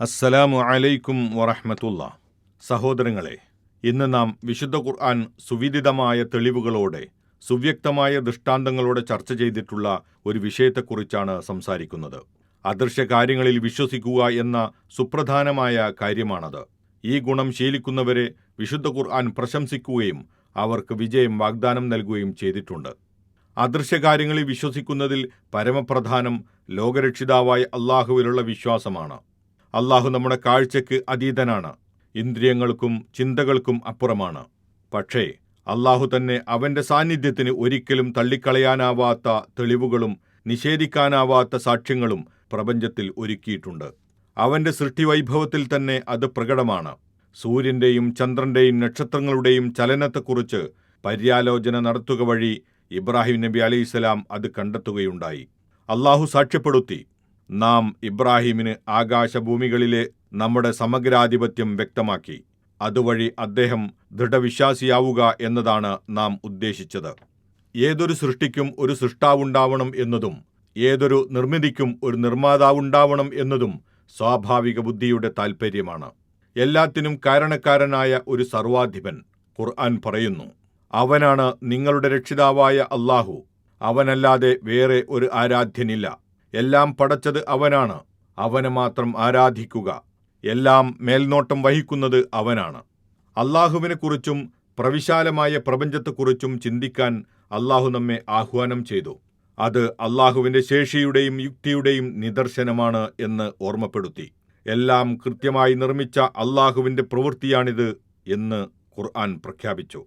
അസ്സലാമു അലൈക്കും വറഹമത്തുള്ള. സഹോദരങ്ങളെ ഇന്ന് നാം വിശുദ്ധ ഖുർആൻ സുവിദിതമായ തെളിവുകളോടെ സുവ്യക്തമായ ദൃഷ്ടാന്തങ്ങളോടെ ചർച്ച ചെയ്തിട്ടുള്ള ഒരു വിഷയത്തെക്കുറിച്ചാണ് സംസാരിക്കുന്നത്. അദൃശ്യ കാര്യങ്ങളിൽ വിശ്വസിക്കുക എന്ന സുപ്രധാനമായ കാര്യമാണത്. ഈ ഗുണം ശീലിക്കുന്നവരെ വിശുദ്ധ ഖുർആൻ പ്രശംസിക്കുകയും അവർക്ക് വിജയം വാഗ്ദാനം നൽകുകയും ചെയ്തിട്ടുണ്ട്. അദൃശ്യകാര്യങ്ങളിൽ വിശ്വസിക്കുന്നതിൽ പരമപ്രധാനം ലോകരക്ഷിതാവായ അള്ളാഹുവിലുള്ള വിശ്വാസമാണ്. അള്ളാഹു നമ്മുടെ കാഴ്ചയ്ക്ക് അതീതനാണ്. ഇന്ദ്രിയങ്ങൾക്കും ചിന്തകൾക്കും അപ്പുറമാണ്. പക്ഷേ അള്ളാഹു തന്നെ അവന്റെ സാന്നിധ്യത്തിന് ഒരിക്കലും തള്ളിക്കളയാനാവാത്ത തെളിവുകളും നിഷേധിക്കാനാവാത്ത സാക്ഷ്യങ്ങളും പ്രപഞ്ചത്തിൽ ഒരുക്കിയിട്ടുണ്ട്. അവന്റെ സൃഷ്ടിവൈഭവത്തിൽ തന്നെ അത് പ്രകടമാണ്. സൂര്യന്റെയും ചന്ദ്രന്റെയും നക്ഷത്രങ്ങളുടെയും ചലനത്തെക്കുറിച്ച് പര്യാലോചന നടത്തുക വഴി ഇബ്രാഹിം നബി അലൈഹിസ്സലാം അത് കണ്ടെത്തുകയുണ്ടായി. അള്ളാഹു സാക്ഷ്യപ്പെടുത്തി. നാം ഇബ്രാഹിമിന് ആകാശഭൂമികളിലെ നമ്മുടെ സമഗ്രാധിപത്യം വ്യക്തമാക്കി. അതുവഴി അദ്ദേഹം ദൃഢവിശ്വാസിയാവുക എന്നതാണ് നാം ഉദ്ദേശിച്ചത്. ഏതൊരു സൃഷ്ടിക്കും ഒരു സൃഷ്ടാവുണ്ടാവണം എന്നതും ഏതൊരു നിർമ്മിതിക്കും ഒരു നിർമ്മാതാവുണ്ടാവണം എന്നതും സ്വാഭാവിക ബുദ്ധിയുടെ താൽപ്പര്യമാണ്. എല്ലാത്തിനും കാരണക്കാരനായ ഒരു സർവാധിപൻ ഖുർആൻ പറയുന്നു അവനാണ് നിങ്ങളുടെ രക്ഷിതാവായ അള്ളാഹു അവനല്ലാതെ വേറെ ഒരു ആരാധ്യനില്ല. എല്ലാം പടച്ചത് അവനാണ്. അവന് മാത്രം ആരാധിക്കുക. എല്ലാം മേൽനോട്ടം വഹിക്കുന്നത് അവനാണ്. അള്ളാഹുവിനെക്കുറിച്ചും പ്രവിശാലമായ പ്രപഞ്ചത്തെക്കുറിച്ചും ചിന്തിക്കാൻ അള്ളാഹു നമ്മെ ആഹ്വാനം ചെയ്തു. അത് അള്ളാഹുവിന്റെ ശേഷിയുടെയും യുക്തിയുടെയും നിദർശനമാണ് എന്ന് ഓർമ്മപ്പെടുത്തി. എല്ലാം കൃത്യമായി നിർമ്മിച്ച അള്ളാഹുവിന്റെ പ്രവൃത്തിയാണിത് എന്ന് ഖുർആൻ പ്രഖ്യാപിച്ചു.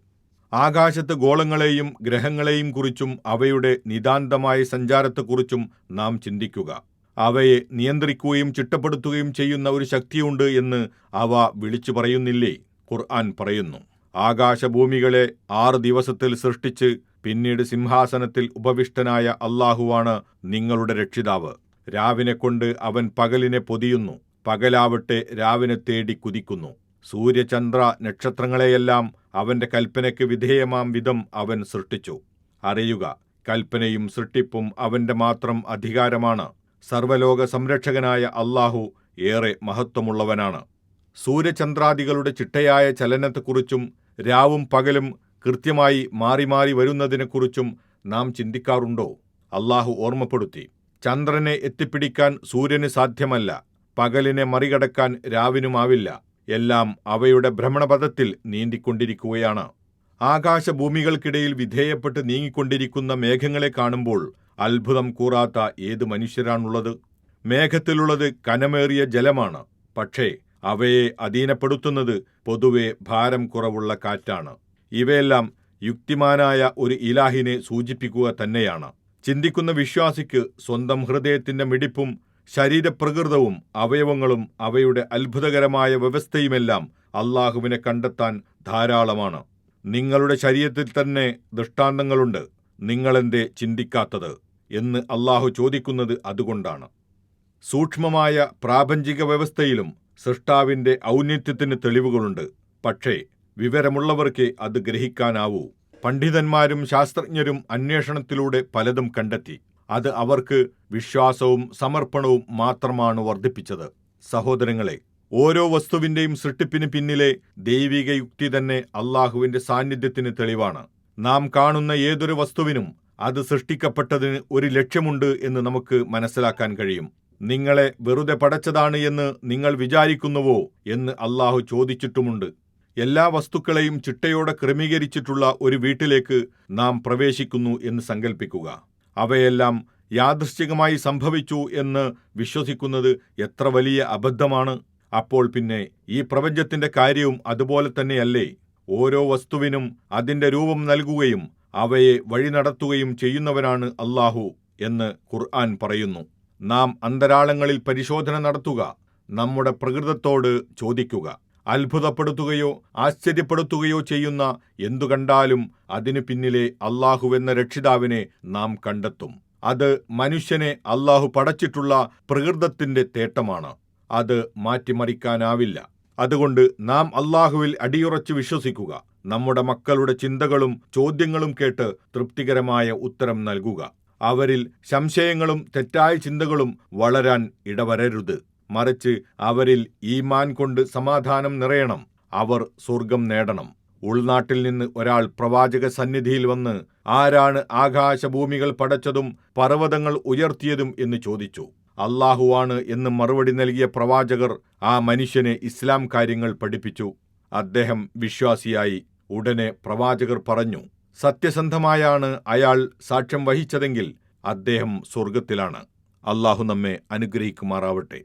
ആകാശത്ത് ഗോളങ്ങളെയും ഗ്രഹങ്ങളെയും കുറിച്ചും അവയുടെ നിതാന്തമായ സഞ്ചാരത്തെക്കുറിച്ചും നാം ചിന്തിക്കുക. അവയെ നിയന്ത്രിക്കുകയും ചിട്ടപ്പെടുത്തുകയും ചെയ്യുന്ന ഒരു ശക്തിയുണ്ട് എന്ന് അവ വിളിച്ചു പറയുന്നില്ലേ? ഖുർആൻ പറയുന്നു ആകാശഭൂമികളെ ആറ് ദിവസത്തിൽ സൃഷ്ടിച്ച് പിന്നീട് സിംഹാസനത്തിൽ ഉപവിഷ്ടനായ അള്ളാഹുവാണ് നിങ്ങളുടെ രക്ഷിതാവ്. രാവിനെ കൊണ്ട് അവൻ പകലിനെ പൊതിയുന്നു പകലാവട്ടെ രാവിനെ തേടി കുതിക്കുന്നു. സൂര്യചന്ദ്ര നക്ഷത്രങ്ങളെയെല്ലാം അവന്റെ കൽപ്പനയ്ക്ക് വിധേയമാം വിധം അവൻ സൃഷ്ടിച്ചു. അറിയുക കൽപ്പനയും സൃഷ്ടിപ്പും അവന്റെ മാത്രം അധികാരമാണ്. സർവലോക സംരക്ഷകനായ അള്ളാഹു ഏറെ മഹത്വമുള്ളവനാണ്. സൂര്യചന്ദ്രാദികളുടെ ചിട്ടയായ ചലനത്തെക്കുറിച്ചും രാവും പകലും കൃത്യമായി മാറി മാറി വരുന്നതിനെക്കുറിച്ചും നാം ചിന്തിക്കാറുണ്ടോ? അള്ളാഹു ഓർമ്മപ്പെടുത്തി. ചന്ദ്രനെ എത്തിപ്പിടിക്കാൻ സൂര്യന് സാധ്യമല്ല. പകലിനെ മറികടക്കാൻ രാവിനുമാവില്ല. എല്ലാം അവയുടെ ഭ്രമണപഥത്തിൽ നീന്തിക്കൊണ്ടിരിക്കുകയാണ്. ആകാശഭൂമികൾക്കിടയിൽ വിധേയപ്പെട്ട് നീങ്ങിക്കൊണ്ടിരിക്കുന്ന മേഘങ്ങളെ കാണുമ്പോൾ അത്ഭുതം കൂറാത്ത ഏത് മനുഷ്യരാണുള്ളത്? മേഘത്തിലുള്ളത് കനമേറിയ ജലമാണ്. പക്ഷേ അവയെ അധീനപ്പെടുത്തുന്നത് പൊതുവെ ഭാരം കുറവുള്ള കാറ്റാണ്. ഇവയെല്ലാം യുക്തിമാനായ ഒരു ഇലാഹിനെ സൂചിപ്പിക്കുക തന്നെയാണ്. ചിന്തിക്കുന്ന വിശ്വാസിക്ക് സ്വന്തം ഹൃദയത്തിന്റെ മിടിപ്പും ശരീരപ്രകൃതവും അവയവങ്ങളും അവയുടെ അത്ഭുതകരമായ വ്യവസ്ഥയുമെല്ലാം അള്ളാഹുവിനെ കണ്ടെത്താൻ ധാരാളമാണ്. നിങ്ങളുടെ ശരീരത്തിൽ തന്നെ ദൃഷ്ടാന്തങ്ങളുണ്ട്. നിങ്ങളെന്തേ ചിന്തിക്കാത്തത്? എന്ന് അള്ളാഹു ചോദിക്കുന്നത് അതുകൊണ്ടാണ്. സൂക്ഷ്മമായ പ്രാപഞ്ചിക വ്യവസ്ഥയിലും സൃഷ്ടാവിന്റെ ഔന്നിത്യത്തിന് തെളിവുകളുണ്ട്. പക്ഷേ വിവരമുള്ളവർക്ക് അത് ഗ്രഹിക്കാനാവൂ. പണ്ഡിതന്മാരും ശാസ്ത്രജ്ഞരും അന്വേഷണത്തിലൂടെ പലതും കണ്ടെത്തി. അത് അവർക്ക് വിശ്വാസവും സമർപ്പണവും മാത്രമാണ് വർദ്ധിപ്പിച്ചത്. സഹോദരങ്ങളെ ഓരോ വസ്തുവിന്റെയും സൃഷ്ടിപ്പിന് പിന്നിലെ ദൈവിക യുക്തി തന്നെ അള്ളാഹുവിന്റെ സാന്നിധ്യത്തിന് തെളിവാണ്. നാം കാണുന്ന ഏതൊരു വസ്തുവിനും അത് സൃഷ്ടിക്കപ്പെട്ടതിന് ഒരു ലക്ഷ്യമുണ്ട് എന്ന് നമുക്ക് മനസ്സിലാക്കാൻ കഴിയും. നിങ്ങളെ വെറുതെ പടച്ചതാണ് എന്ന് നിങ്ങൾ വിചാരിക്കുന്നുവോ എന്ന് അള്ളാഹു ചോദിച്ചിട്ടുമുണ്ട്. എല്ലാ വസ്തുക്കളെയും ചിട്ടയോടെ ക്രമീകരിച്ചിട്ടുള്ള ഒരു വീട്ടിലേക്ക് നാം പ്രവേശിക്കുന്നു എന്ന് സങ്കല്പിക്കുക അവയെല്ലാം യാദൃശ്ചികമായി സംഭവിച്ചു എന്ന് വിശ്വസിക്കുന്നത് എത്ര വലിയ അബദ്ധമാണ്. അപ്പോൾ പിന്നെ ഈ പ്രപഞ്ചത്തിന്റെ കാര്യവും അതുപോലെ തന്നെയല്ലേ? ഓരോ വസ്തുവിനും അതിന്റെ രൂപം നൽകുകയും അവയെ വഴി നടത്തുകയും ചെയ്യുന്നവനാണ് അള്ളാഹു എന്ന് ഖുർആൻ പറയുന്നു. നാം അന്തരാളങ്ങളിൽ പരിശോധന നടത്തുക നമ്മുടെ പ്രകൃതത്തോട് ചോദിക്കുക. അത്ഭുതപ്പെടുത്തുകയോ ആശ്ചര്യപ്പെടുത്തുകയോ ചെയ്യുന്ന എന്തു കണ്ടാലും അതിനു പിന്നിലെ അള്ളാഹുവെന്ന രക്ഷിതാവിനെ നാം കണ്ടെത്തും. അത് മനുഷ്യനെ അള്ളാഹു പടച്ചിട്ടുള്ള പ്രകൃതത്തിന്റെ തേട്ടമാണ്. അത് മാറ്റിമറിക്കാനാവില്ല. അതുകൊണ്ട് നാം അള്ളാഹുവിൽ അടിയുറച്ച് വിശ്വസിക്കുക. നമ്മുടെ മക്കളുടെ ചിന്തകളും ചോദ്യങ്ങളും കേട്ട് തൃപ്തികരമായ ഉത്തരം നൽകുക. അവരിൽ സംശയങ്ങളും തെറ്റായ ചിന്തകളും വളരാൻ ഇടവരരുത്. മറിച്ച് അവരിൽ ഈമാൻ കൊണ്ട് സമാധാനം നിറയണം. അവർ സ്വർഗം നേടണം. ഉൾനാട്ടിൽ നിന്ന് ഒരാൾ പ്രവാചക സന്നിധിയിൽ വന്ന് ആരാണ് ആകാശഭൂമികൾ പടച്ചതും പർവതങ്ങൾ ഉയർത്തിയതും എന്ന് ചോദിച്ചു. അള്ളാഹുവാണ് എന്ന് മറുപടി നൽകിയ പ്രവാചകർ ആ മനുഷ്യനെ ഇസ്ലാം കാര്യങ്ങൾ പഠിപ്പിച്ചു. അദ്ദേഹം വിശ്വാസിയായി. ഉടനെ പ്രവാചകർ പറഞ്ഞു സത്യസന്ധമായാണ് അയാൾ സാക്ഷ്യം വഹിച്ചതെങ്കിൽ അദ്ദേഹം സ്വർഗത്തിലാണ് അള്ളാഹു നമ്മെ അനുഗ്രഹിക്കുമാറാവട്ടെ.